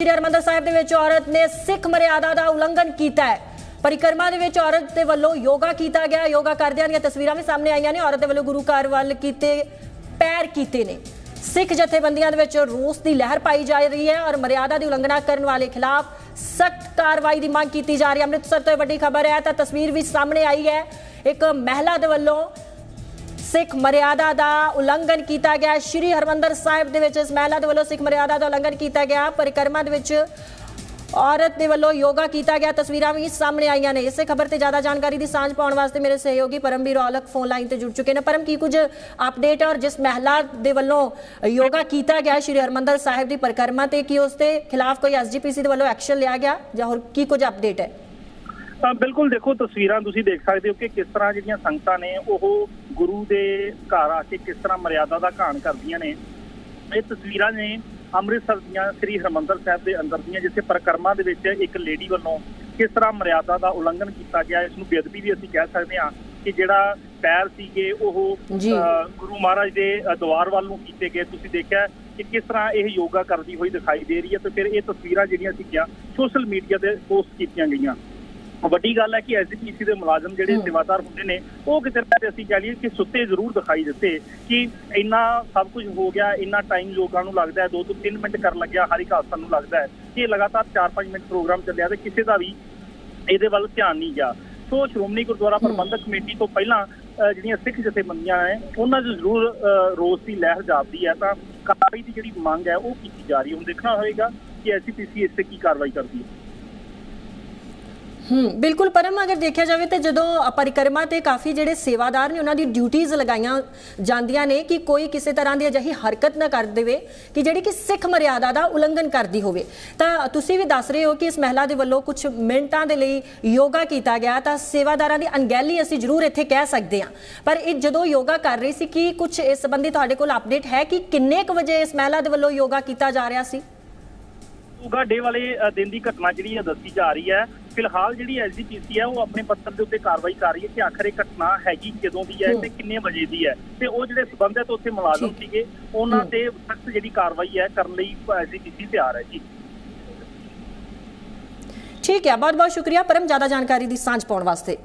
ਸ੍ਰੀ ਹਰਿਮੰਦਰ ਸਾਹਿਬ ਦੇ ਵਿੱਚ ਔਰਤ ਨੇ ਸਿੱਖ ਮਰਿਆਦਾ ਦਾ ਉਲੰਘਣ ਕੀਤਾ ਹੈ। ਪਰਿਕਰਮਾ ਦੇ ਵਿੱਚ ਔਰਤ ਦੇ ਵੱਲੋਂ ਯੋਗਾ ਕੀਤਾ ਗਿਆ। ਯੋਗਾ ਕਰਦਿਆਂ ਦੀਆਂ ਤਸਵੀਰਾਂ ਵੀ ਸਾਹਮਣੇ ਆਈਆਂ ਨੇ। ਔਰਤ ਦੇ ਵੱਲੋਂ ਗੁਰੂ ਘਰ ਵੱਲ ਕੀਤੇ, ਪੈਰ ਕੀਤੇ ਨੇ। ਸਿੱਖ ਜਥੇਬੰਦੀਆਂ ਦੇ ਵਿੱਚ ਰੋਸ ਦੀ ਲਹਿਰ ਪਾਈ ਜਾ ਰਹੀ ਹੈ ਔਰ ਮਰਿਆਦਾ ਦੀ ਉਲੰਘਣਾ ਕਰਨ ਵਾਲੇ ਖਿਲਾਫ ਸਖਤ ਕਾਰਵਾਈ ਦੀ ਮੰਗ ਕੀਤੀ ਜਾ ਰਹੀ ਹੈ। ਅੰਮ੍ਰਿਤਸਰ ਤੋਂ ਇਹ ਵੱਡੀ ਖਬਰ ਹੈ ਤਾਂ ਤਸਵੀਰ ਵੀ ਸਾਹਮਣੇ ਆਈ ਹੈ। ਇੱਕ ਮਹਿਲਾ ਦੇ ਵੱਲੋਂ ਸਿੱਖ ਮਰਿਆਦਾ ਦਾ ਉਲੰਘਣ ਕੀਤਾ ਗਿਆ। ਸ਼੍ਰੀ ਹਰਮੰਦਰ ਸਾਹਿਬ ਦੇ ਵਿੱਚ ਇਸ ਮਹਿਲਾ ਦੇ ਵੱਲੋਂ ਸਿੱਖ ਮਰਿਆਦਾ ਦਾ ਉਲੰਘਣ ਕੀਤਾ ਗਿਆ। ਪਰਿਕਰਮਾ ਦੇ ਵਿੱਚ ਔਰਤ ਦੇ ਵੱਲੋਂ ਯੋਗਾ ਕੀਤਾ ਗਿਆ। ਤਸਵੀਰਾਂ ਵੀ ਸਾਹਮਣੇ ਆਈਆਂ ਨੇ। ਇਸੇ ਖਬਰ ਤੇ ਜ਼ਿਆਦਾ ਜਾਣਕਾਰੀ ਦੀ ਸਾਂਝ ਪਾਉਣ ਵਾਸਤੇ ਮੇਰੇ ਸਹਿਯੋਗੀ ਪਰਮਵੀਰ ਔਲਖ ਫੋਨ ਲਾਈਨ ਤੇ ਜੁੜ ਚੁੱਕੇ ਨੇ। ਪਰਮ, ਕੀ ਕੁਝ ਅਪਡੇਟ ਔਰ ਜਿਸ ਮਹਿਲਾ ਦੇ ਵੱਲੋਂ ਯੋਗਾ ਕੀਤਾ ਗਿਆ ਸ਼੍ਰੀ ਹਰਮੰਦਰ ਸਾਹਿਬ ਦੀ ਪਰਿਕਰਮਾ ਤੇ ਕੀ ਉਸ ਦੇ ਖਿਲਾਫ ਕੋਈ ਐਸਜੀਪੀਸੀ ਦੇ ਵੱਲੋਂ ਐਕਸ਼ਨ ਲਿਆ ਗਿਆ ਜਾਂ ਹੋਰ ਕੀ ਕੁਝ ਅਪਡੇਟ ਹੈ? ਤਾਂ ਬਿਲਕੁਲ ਦੇਖੋ ਤਸਵੀਰਾਂ ਤੁਸੀਂ ਦੇਖ ਸਕਦੇ ਹੋ ਕਿ ਕਿਸ ਤਰ੍ਹਾਂ ਜਿਹੜੀਆਂ ਸੰਗਤਾਂ ਨੇ ਉਹ ਗੁਰੂ ਦੇ ਘਰ ਆ ਕੇ ਕਿਸ ਤਰ੍ਹਾਂ ਮਰਿਆਦਾ ਦਾ ਘਾਣ ਕਰਦੀਆਂ ਨੇ। ਇਹ ਤਸਵੀਰਾਂ ਨੇ ਅੰਮ੍ਰਿਤਸਰ ਦੀਆਂ ਸ੍ਰੀ ਹਰਮੰਦਰ ਸਾਹਿਬ ਦੇ ਅੰਦਰ ਦੀਆਂ ਜਿੱਥੇ ਪਰਿਕਰਮਾ ਦੇ ਵਿੱਚ ਇੱਕ ਲੇਡੀ ਵੱਲੋਂ ਕਿਸ ਤਰ੍ਹਾਂ ਮਰਿਆਦਾ ਦਾ ਉਲੰਘਣ ਕੀਤਾ ਗਿਆ ਇਸ ਨੂੰ ਬੇਅਦਬੀ ਵੀ ਅਸੀਂ ਕਹਿ ਸਕਦੇ ਹਾਂ ਕਿ ਜਿਹੜਾ ਪੈਰ ਸੀਗੇ ਉਹ ਗੁਰੂ ਮਹਾਰਾਜ ਦੇ ਦਰਬਾਰ ਵੱਲ ਨੂੰ ਕੀਤੇ ਗਏ। ਤੁਸੀਂ ਦੇਖਿਆ ਕਿ ਕਿਸ ਤਰ੍ਹਾਂ ਇਹ ਯੋਗਾ ਕਰਦੀ ਹੋਈ ਦਿਖਾਈ ਦੇ ਰਹੀ ਹੈ ਤੇ ਫਿਰ ਇਹ ਤਸਵੀਰਾਂ ਜਿਹੜੀਆਂ ਸੀਗੀਆਂ ਸੋਸ਼ਲ ਮੀਡੀਆ ਤੇ ਪੋਸਟ ਕੀਤੀਆਂ ਗਈਆਂ। ਵੱਡੀ ਗੱਲ ਹੈ ਕਿ ਐਸਜੀਪੀਸੀ ਦੇ ਮੁਲਾਜ਼ਮ ਜਿਹੜੇ। ਸੇਵਾਦਾਰ ਹੁੰਦੇ ਨੇ ਉਹ ਕਿਤੇ ਨਾ ਕਿਤੇ ਅਸੀਂ ਕਹਿ ਲਈਏ ਕਿ ਸੁੱਤੇ ਜ਼ਰੂਰ ਦਿਖਾਈ ਦਿੱਤੇ ਕਿ ਇੰਨਾ ਸਭ ਕੁਝ ਹੋ ਗਿਆ ਇੰਨਾ ਟਾਈਮ ਲੋਕਾਂ ਨੂੰ ਲੱਗਦਾ ਹੈ 2 ਤੋਂ 3 ਮਿੰਟ ਕਰਨ ਲੱਗਿਆ ਹਰ ਇੱਕ ਹਾਦਸਾ ਨੂੰ ਲੱਗਦਾ ਹੈ। ਕਿ ਲਗਾਤਾਰ 4-5 ਮਿੰਟ ਪ੍ਰੋਗਰਾਮ ਚੱਲਿਆ ਤੇ ਕਿਸੇ ਦਾ ਵੀ ਇਹਦੇ ਵੱਲ ਧਿਆਨ ਨਹੀਂ ਗਿਆ। ਸੋ ਸ਼੍ਰੋਮਣੀ ਗੁਰਦੁਆਰਾ ਪ੍ਰਬੰਧਕ ਕਮੇਟੀ ਤੋਂ ਪਹਿਲਾਂ ਜਿਹੜੀਆਂ ਸਿੱਖ ਜਥੇਬੰਦੀਆਂ ਹੈ ਉਹਨਾਂ 'ਚ ਜ਼ਰੂਰ ਰੋਸ ਦੀ ਲਹਿਰ ਜਾਪਦੀ ਹੈ। ਤਾਂ ਕਾਰਵਾਈ ਦੀ ਜਿਹੜੀ ਮੰਗ ਹੈ ਉਹ ਕੀਤੀ ਜਾ ਰਹੀ ਹੈ। ਹੁਣ ਦੇਖਣਾ ਹੋਏਗਾ ਕਿ ਐਸਜੀਪੀਸੀ ਇਸ ਤੇ ਕੀ ਕਾਰਵਾਈ ਕਰਦੀ ਹੈ। ਹੂੰ, ਬਿਲਕੁਲ ਪਰਮ, ਅਗਰ ਦੇਖਿਆ ਜਾਵੇ ਤੇ ਜਦੋਂ ਪਰਿਕਰਮਾ ਤੇ ਕਾਫੀ ਜਿਹੜੇ ਸੇਵਾਦਾਰ ਨੇ ਉਹਨਾਂ ਦੀ ਡਿਊਟੀਆਂ ਲਗਾਈਆਂ ਜਾਂਦੀਆਂ ਨੇ ਕਿ ਕੋਈ ਕਿਸੇ ਤਰ੍ਹਾਂ ਦੀ ਅਜਿਹੀ ਹਰਕਤ ਨਾ ਕਰ ਦੇਵੇ ਕਿ ਜਿਹੜੀ ਕਿ ਸਿੱਖ ਮਰਿਆਦਾ ਦਾ ਉਲੰਘਣ ਕਰਦੀ ਹੋਵੇ। ਤਾਂ ਤੁਸੀਂ ਵੀ ਦੱਸ ਰਹੇ ਹੋ ਕਿ ਇਸ ਮਹਿਲਾ ਦੇ ਵੱਲੋਂ ਕੁਝ ਮਿੰਟਾਂ ਦੇ ਲਈ ਯੋਗਾ ਕੀਤਾ ਗਿਆ, ਤਾਂ ਸੇਵਾਦਾਰਾਂ ਦੀ ਅਣਗਹਿਲੀ ਅਸੀਂ ਜ਼ਰੂਰ ਇੱਥੇ ਕਹਿ ਸਕਦੇ ਹਾਂ। ਪਰ ਇਹ ਜਦੋਂ ਯੋਗਾ ਕਰ ਰਹੀ ਸੀ, ਕਿ ਕੁਝ ਇਸ ਸੰਬੰਧੀ ਤੁਹਾਡੇ ਕੋਲ ਅਪਡੇਟ ਹੈ ਕਿ ਕਿੰਨੇ ਕੁ ਵਜੇ ਇਸ ਮਹਿਲਾ ਦੇ ਵੱਲੋਂ ਯੋਗਾ ਕੀਤਾ ਜਾ ਰਿਹਾ ਸੀ? ਉਗਾ ਡੇ ਵਾਲੇ ਦਿਨ ਦੀ ਘਟਨਾ ਜਿਹੜੀ ਹੈ ਦੱਸੀ ਜਾ ਰਹੀ ਹੈ। ਫਿਲਹਾਲ ਜਿਹੜੀ ਐਸਜੀਪੀਸੀ ਹੈ ਉਹ ਆਪਣੇ ਪੱਤਰ ਦੇ ਉੱਤੇ ਕਾਰਵਾਈ ਕਰ ਰਹੀ ਹੈ ਕਿ ਆਖਰ ਇਹ ਘਟਨਾ ਹੈਗੀ ਕਦੋਂ ਦੀ ਹੈ। ਤੇ ਕਿੰਨੇ ਵਜੇ ਦੀ ਹੈ ਤੇ ਉਹ ਜਿਹੜੇ ਸਬੰਧਤ ਉੱਥੇ ਮੁਲਾਜ਼ਮ। ਸੀਗੇ ਉਹਨਾਂ। ਤੇ ਸਖਤ ਜਿਹੜੀ ਕਾਰਵਾਈ ਹੈ ਕਰਨ ਲਈ ਐਸਜੀਪੀਸੀ ਤਿਆਰ ਹੈ ਜੀ ਠੀਕ ਹੈ ਬਹੁਤ ਬਹੁਤ ਸ਼ੁਕਰੀਆ ਪਰਮ ਜ਼ਿਆਦਾ ਜਾਣਕਾਰੀ ਦੀ ਸਾਂਝ ਪਾਉਣ ਵਾਸਤੇ